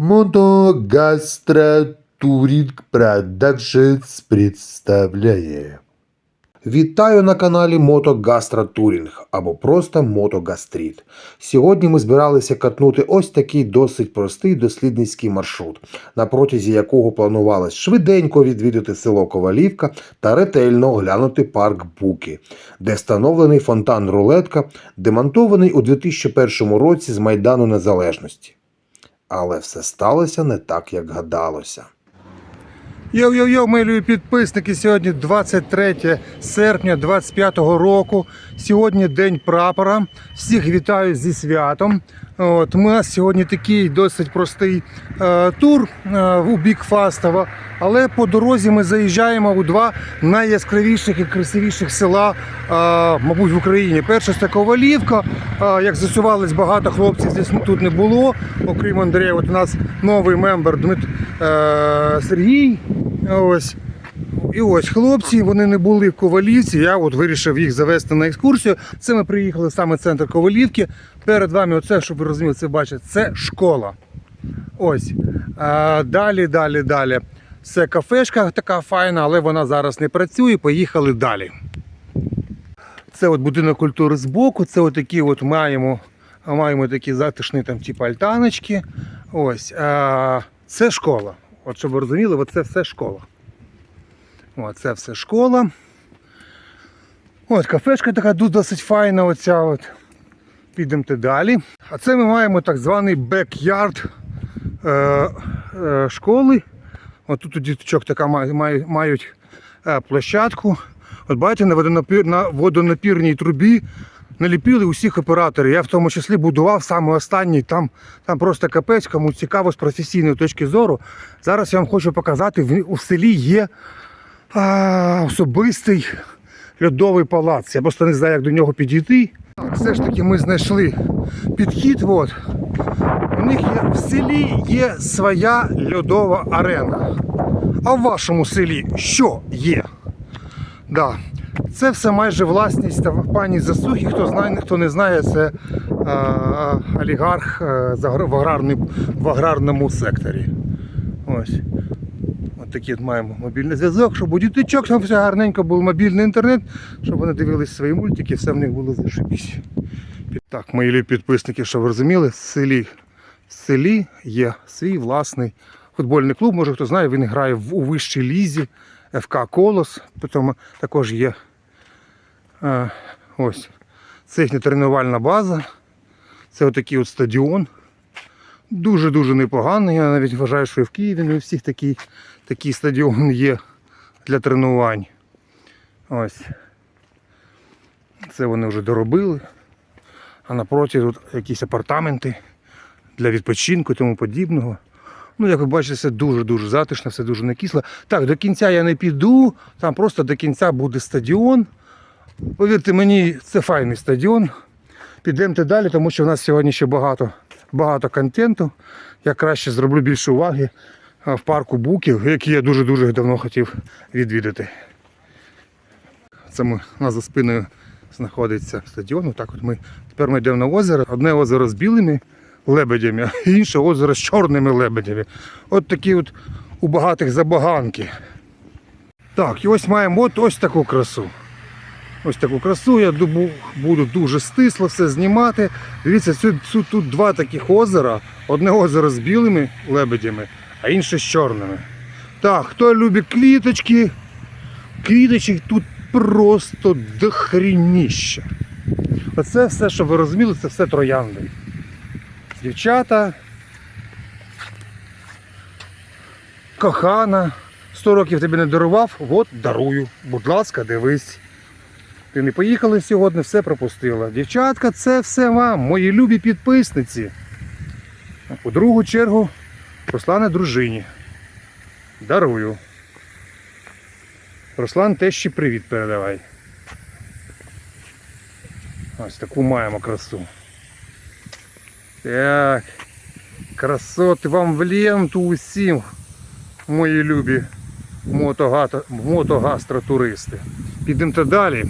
Мотогастротуринг Продакшнс представляє. Вітаю на каналі Мотогастротурінг або просто Мотогастріт. Сьогодні ми збиралися катнути ось такий досить простий дослідницький маршрут, на протязі якого планувалось швиденько відвідати село Ковалівка та ретельно оглянути парк Буки, де встановлений фонтан Рулетка, демонтований у 2001 році з Майдану Незалежності. Але все сталося не так, як гадалося. Йо-йо-йо, милі підписники. Сьогодні 23 серпня 25-го року. Сьогодні день прапора. Всіх вітаю зі святом. От, у нас сьогодні такий досить простий е, тур е, у бік Фастова. Але по дорозі ми заїжджаємо у два найяскравіших і красивіших села, е, мабуть, в Україні. Перше це Ковалівка. Е, як з'ясувалось, багато хлопців здесь тут не було. Окрім Андрія, от у нас новий мембер Дмит е, Сергій. Ось. І ось хлопці, вони не були в Ковалівці. Я от вирішив їх завести на екскурсію. Це ми приїхали саме в центр Ковалівки. Перед вами, оце, щоб ви розуміли, це бачите, це школа. Ось. А, далі, далі, далі. Це кафешка така файна, але вона зараз не працює. Поїхали далі. Це от будинок культури збоку. Це от такі от маємо, маємо такі затишні там, типу альтаночки. Ось. А, це школа. От щоб ви розуміли, це все школа. О, це все школа. От кафешка така досить файна. Оця от. Підемте далі. А це ми маємо так званий бек-ярд е, е, школи. От тут у діточок така має- мають е, площадку. От бачите, на, водонапір, на водонапірній трубі наліпили усіх операторів. Я в тому числі будував саме останній. Там, там просто капець, кому цікаво з професійної точки зору. Зараз я вам хочу показати, в- у селі є а, особистий льодовий палац. Я просто не знаю, як до нього підійти. Все ж таки ми знайшли підхід. От. У них є, в селі є своя льодова арена. А в вашому селі що є? Да. Це все майже власність та пані Засухи. Хто знає, хто не знає, це е, олігарх е, в, аграрний, в аграрному секторі. Ось. От такий от маємо мобільний зв'язок, щоб у діточок там все гарненько був мобільний інтернет, щоб вони дивились свої мультики, все в них було зашибісь. Так, мої підписники, щоб ви розуміли, в селі, в селі є свій власний футбольний клуб. Може хто знає, він грає в, у вищій лізі ФК Колос. Потім також є е, ось це тренувальна база. Це отакий от стадіон. Дуже-дуже непоганий. Я навіть вважаю, що і в Києві не у всіх такий, такий стадіон є для тренувань. Ось. Це вони вже доробили. А напроти тут якісь апартаменти для відпочинку і тому подібного. Ну, як ви бачите, все дуже-дуже затишно, все дуже накисло. Так, до кінця я не піду, там просто до кінця буде стадіон. Повірте мені, це файний стадіон. Підемте далі, тому що в нас сьогодні ще багато, багато контенту. Я краще зроблю більше уваги в парку Буків, який я дуже-дуже давно хотів відвідати. Це ми, у нас за спиною знаходиться стадіон. Так от ми, тепер ми йдемо на озеро. Одне озеро з білими лебедями, а інше озеро з чорними лебедями. От такі от у багатих забаганки. Так, і ось маємо от ось таку красу. Ось таку красу. Я буду дуже стисло все знімати. Дивіться, цю, тут два таких озера. Одне озеро з білими лебедями, а інше з чорними. Так, хто любить квіточки, квіточок тут просто дохрініще. Оце все, що ви розуміли, це все троянди. Дівчата. Кохана. 100 років тобі не дарував, от дарую. Будь ласка, дивись. Ти не поїхала сьогодні, все пропустила. Дівчатка, це все вам, мої любі підписниці. У другу чергу Руслана дружині. Дарую. Руслан тещі привіт передавай. Ось таку маємо красу. Так. Красоти вам в ленту усім, мої любі мотогастротуристи. Підемо далі.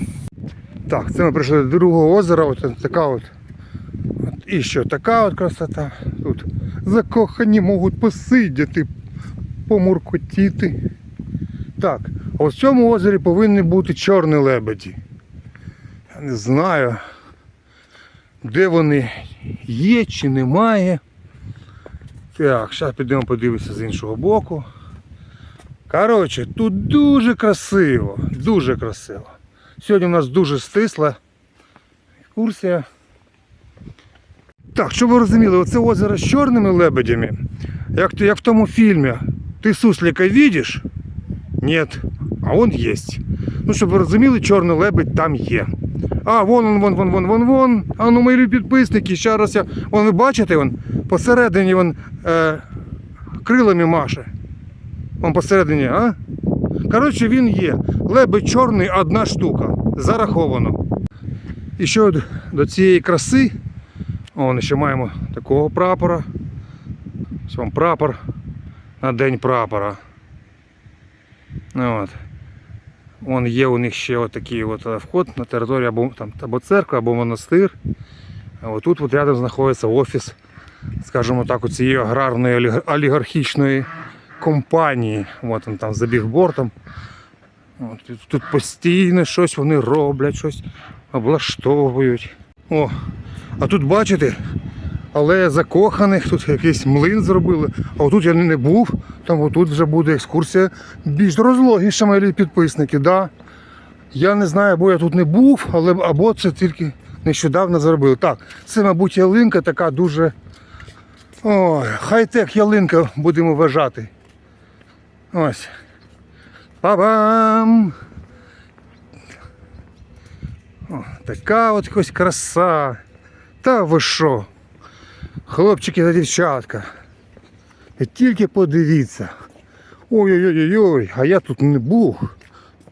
Так, це ми прийшли до другого озера. От така от і що така от красота. Тут закохані можуть посидіти, помуркотіти. Так, а в цьому озері повинні бути чорні лебеді. Я не знаю, де вони є чи немає. Так, зараз підемо подивитися з іншого боку. Коротше, тут дуже красиво, дуже красиво. Сьогодні у нас дуже стисла екскурсія. Так, щоб ви розуміли, оце озеро з чорними лебедями, як, як в тому фільмі. Ти суслика видиш? Ні. А он є. Ну, щоб ви розуміли, чорний лебедь там є. А, вон, он, вон, вон, вон, вон, вон. А ну, мої підписники, ще раз я. Вон, ви бачите, вон, посередині вон, е, крилами маше. Вон посередині, а? Коротше, він є. Лебедь чорний одна штука. Зараховано. І ще до- до цієї краси. Вон ще маємо такого прапора. Ось вам прапор на день прапора. Ну, От. Вон є у них ще отакий от е, вход на територію або, там, або церква, або монастир. А от тут от рядом знаходиться офіс, скажімо так, цієї аграрної олігархічної компанії. От він там за бігбортом. Тут постійно щось вони роблять, щось облаштовують. О, а тут бачите, алея закоханих, тут якийсь млин зробили. А отут я не був, там отут вже буде екскурсія більш розлогіша, мої підписники. Да. Я не знаю, або я тут не був, але або це тільки нещодавно зробили. Так, це, мабуть, ялинка така дуже. Ой, хай-тек ялинка будемо вважати. Ось. Па-бам! Така от якась краса. Та ви що? Хлопчики та дівчатка. Тільки подивіться. Ой-ой-ой, а я тут не був.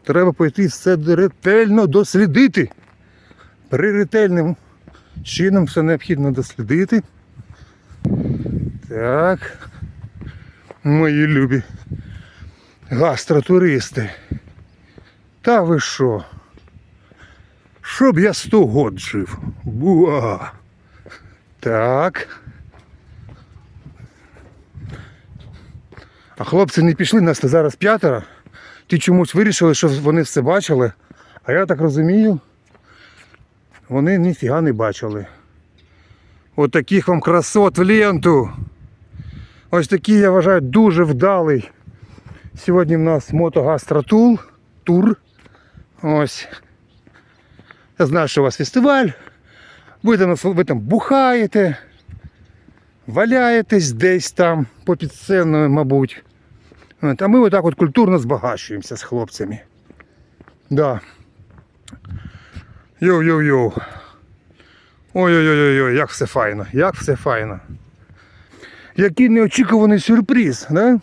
Треба пойти все ретельно дослідити. При ретельним чином все необхідно дослідити. Так. Мої любі гастротуристи. Та ви що? Щоб я сто год жив. Буа. Так. А хлопці не пішли, нас зараз п'ятеро. Ті чомусь вирішили, що вони все бачили. А я так розумію, вони ніфіга не бачили. От таких вам красот в ленту. Ось такий, я вважаю, дуже вдалий. Сьогодні в нас мотогастротул, тур. Ось. Я знаю, що у вас фестиваль. Ви там, ви там бухаєте, валяєтесь десь там попід сценою, мабуть. А ми отак от культурно збагачуємося з хлопцями. Да. Йоу-йоу-йоу. Ой-ой-ой, ой як все файно, як все файно. Який неочікуваний сюрприз, да?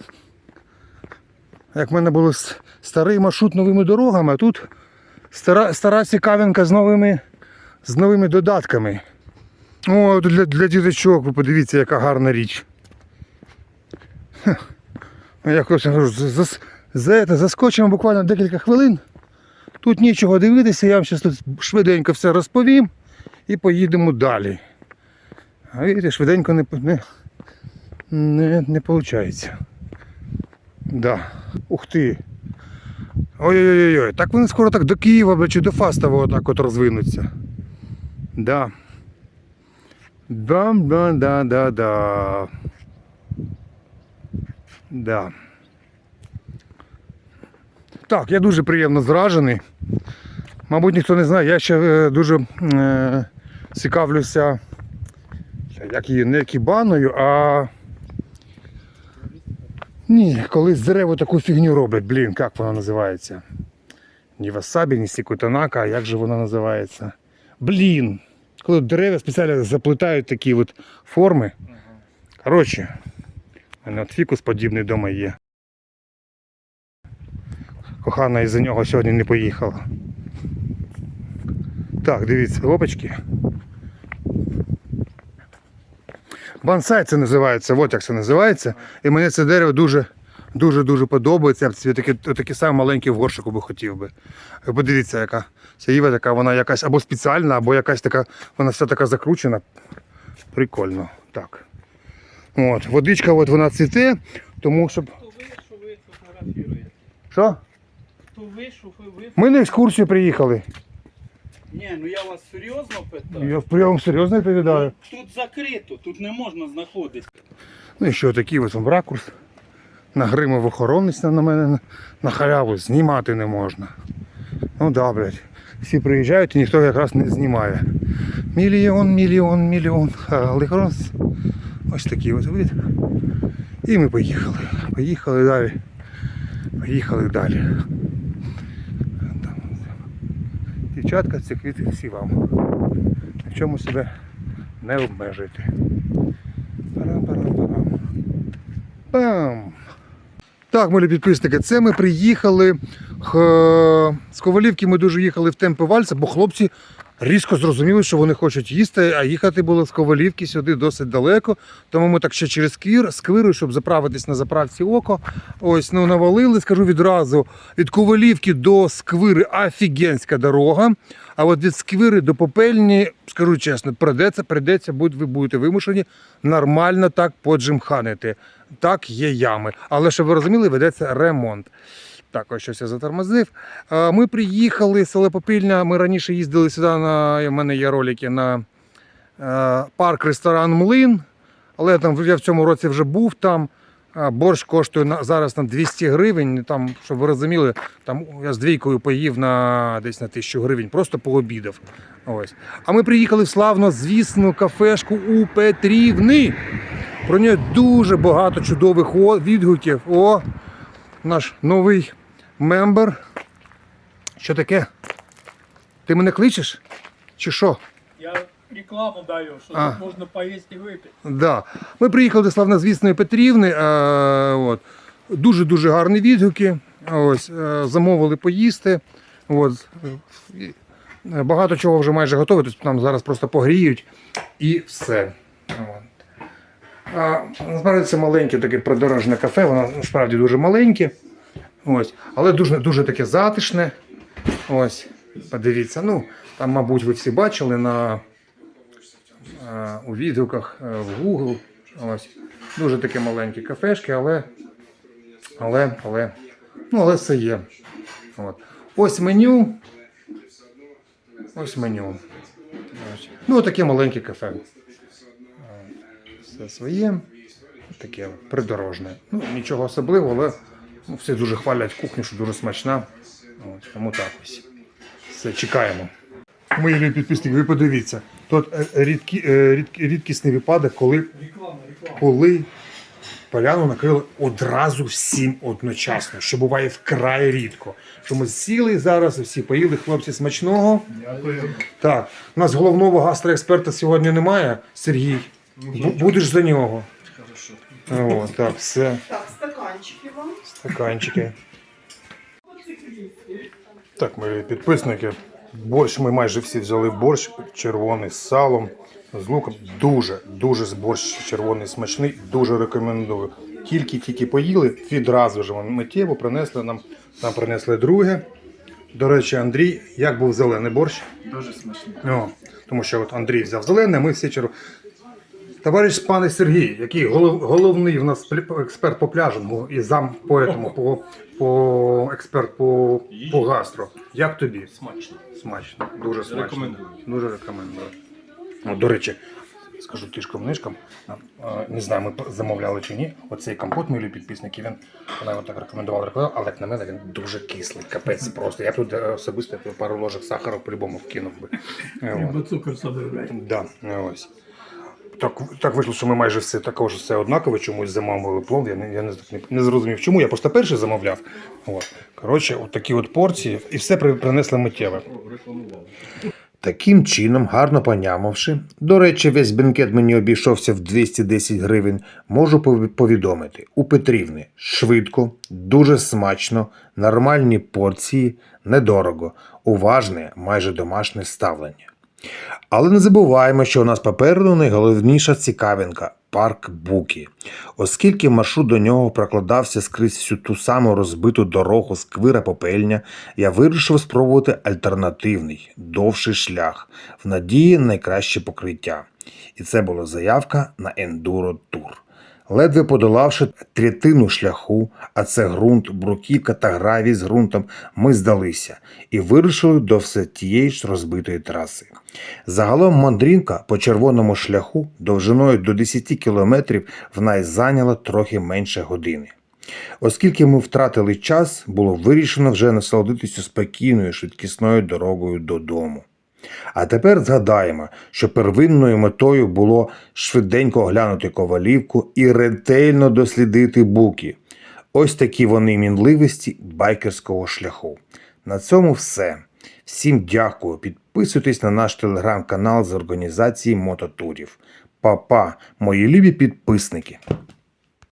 Як в мене був старий маршрут новими дорогами, а тут стара, стара цікавинка з новими, з новими додатками. О, для, для діточок, ви подивіться, яка гарна річ. Хе. Я просто кажу, за, за, за, заскочимо буквально декілька хвилин. Тут нічого дивитися, я вам зараз тут швиденько все розповім і поїдемо далі. А видите, швиденько не, не, не, не виходить. Да. Ух ти. Ой-ой-ой, так вони скоро так до Києва чи до Фастова так от розвинуться. Да. Да, да. Так, я дуже приємно зражений. Мабуть, ніхто не знає, я ще е, дуже е, цікавлюся як її, не кібаною, а. Ні, коли з дерева таку фігню роблять, блін, як вона називається? Ні васабі, ні сікутанака, як же вона називається? Блін. Коли дерева спеціально заплетають такі от форми. Коротше, у мене от фікус подібний вдома є. Кохана із-за нього сьогодні не поїхала. Так, дивіться, опачки. Бонсай це називається, от як це називається. І мені це дерево дуже, дуже, дуже подобається. Я таке, таке саме маленьке в горшику би хотів би. Подивіться, яка ця іва така, вона якась або спеціальна, або якась така, вона вся така закручена. Прикольно. Так. От, водичка от вона цвіте, тому щоб. Хто ви, що ви? Що? Хто ви, що ви? Ми на екскурсію приїхали. Ні, ну я вас серйозно питаю. Я прямо серйозно відповідаю. Тут закрито, тут не можна знаходитися. Ну і що такий ось вам ракурс. Нагримав охоронець на мене на- халяву, знімати не можна. Ну да, блядь. Всі приїжджають і ніхто якраз не знімає. Мільйон, мільйон, мільйон. Але ось такий ось вид. І ми поїхали. Поїхали далі. Поїхали далі. Дівчатка, ці квіти всі вам. В чому себе не обмежуйте. Парам-парам-парам. Пам! Так, милі підписники, це ми приїхали. З Ковалівки ми дуже їхали в темпи вальса, бо хлопці різко зрозуміли, що вони хочуть їсти, а їхати було з Ковалівки сюди досить далеко. Тому ми так ще через квір, сквиру, щоб заправитись на заправці око. Ось ну навалили, скажу відразу. Від Ковалівки до Сквири офігенська дорога. А от від Сквири до Попельні, скажу чесно, придеться, придеться, будь- ви будете вимушені нормально так поджимханити. Так, є ями. Але щоб ви розуміли, ведеться ремонт. Так, ось щось я затормозив. Е, Ми приїхали з село Попільня. Ми раніше їздили сюди. На, у мене є ролики на е, парк-ресторан Млин. Але там я в цьому році вже був там. Борщ коштує зараз на 200 гривень. Там, щоб ви розуміли, там я з двійкою поїв на десь на 1000 гривень, просто пообідав. Ось. А ми приїхали в славно звісну кафешку у Петрівни. Про неї дуже багато чудових відгуків. О, наш новий мембер. Що таке? Ти мене кличеш? Чи що? Я рекламу даю, що А. тут можна поїсти і випити. Да. Ми приїхали до славнозвісної Петрівни. Е, от. Дуже-дуже гарні відгуки. Ось, е, замовили поїсти. От. І, Багато чого вже майже готове, тобто нам зараз просто погріють і все. От. А, насправді це маленьке таке придорожне кафе, воно насправді дуже маленьке. Ось. Але дуже, дуже таке затишне. Ось. Подивіться. Ну, там, мабуть, ви всі бачили на е, у відгуках е, в Google. Ось. Дуже такі маленькі кафешки, але, але, але, ну, але все є. От. Ось меню. Ось меню. Ось. Ну, таке маленьке кафе. Е, Все своє. Таке придорожне. Ну, нічого особливого, але ну, всі дуже хвалять кухню, що дуже смачна. Ось, тому так ось. Все, чекаємо. Мої любі підписники, ви подивіться. Тут е, рідкі, е, рідкі, рідкісний випадок, коли, коли поляну накрили одразу всім одночасно, що буває вкрай рідко. Що ми сіли зараз, всі поїли хлопці смачного. Так, у нас головного гастроексперта сьогодні немає, Сергій. Будеш за нього. О, так, все. Стаканчики. Так, мої підписники. Борщ ми майже всі взяли борщ червоний з салом, з луком. Дуже, дуже борщ червоний смачний, дуже рекомендую. Тільки-тільки поїли, відразу ж ми миттєво принесли нам, нам принесли друге. До речі, Андрій, як був зелений борщ? Дуже смачно. О, тому що от Андрій взяв зелене, а ми всі червоні. Товариш пане Сергій, який голов, головний в нас експерт по пляжингу і зам по, этому, по, по експерт по, по гастро. Як тобі? Смачно. Смачно, дуже смачно. Рекомендую. Дуже рекомендую. О, до речі, скажу тишком нишком. Не знаю, ми замовляли чи ні. Оцей компот, мої підписники, він вона його так рекомендувала, рекомендувала, але як на мене він дуже кислий, капець просто. Я б тут е, особисто пару ложок сахару по-любому вкинув би. Треба цукор забирати. Да, ось. Так, так вийшло, що ми майже все також все однаково, чомусь замовили плов. Я не, я не, не, зрозумів, чому. Я просто перший замовляв. От. Коротше, от такі от порції, і все при- принесли миттєве. Таким чином, гарно понямавши, до речі, весь бенкет мені обійшовся в 210 гривень, можу повідомити. У Петрівни швидко, дуже смачно, нормальні порції, недорого, уважне, майже домашнє ставлення. Але не забуваємо, що у нас попереду найголовніша цікавинка парк Букі, Оскільки маршрут до нього прокладався скрізь всю ту саму розбиту дорогу з Квира Попельня, я вирішив спробувати альтернативний, довший шлях в надії на найкраще покриття. І це була заявка на ендуро тур. Ледве подолавши третину шляху, а це ґрунт, бруківка та гравій з ґрунтом, ми здалися і вирушили до все тієї ж розбитої траси. Загалом мандрівка по червоному шляху довжиною до 10 кілометрів в нас зайняла трохи менше години. Оскільки ми втратили час, було вирішено вже насолодитися спокійною швидкісною дорогою додому. А тепер згадаємо, що первинною метою було швиденько оглянути ковалівку і ретельно дослідити буки. Ось такі вони мінливості байкерського шляху. На цьому все. Всім дякую. Підписуйтесь на наш телеграм-канал з організації мототурів. Па-па, мої любі підписники!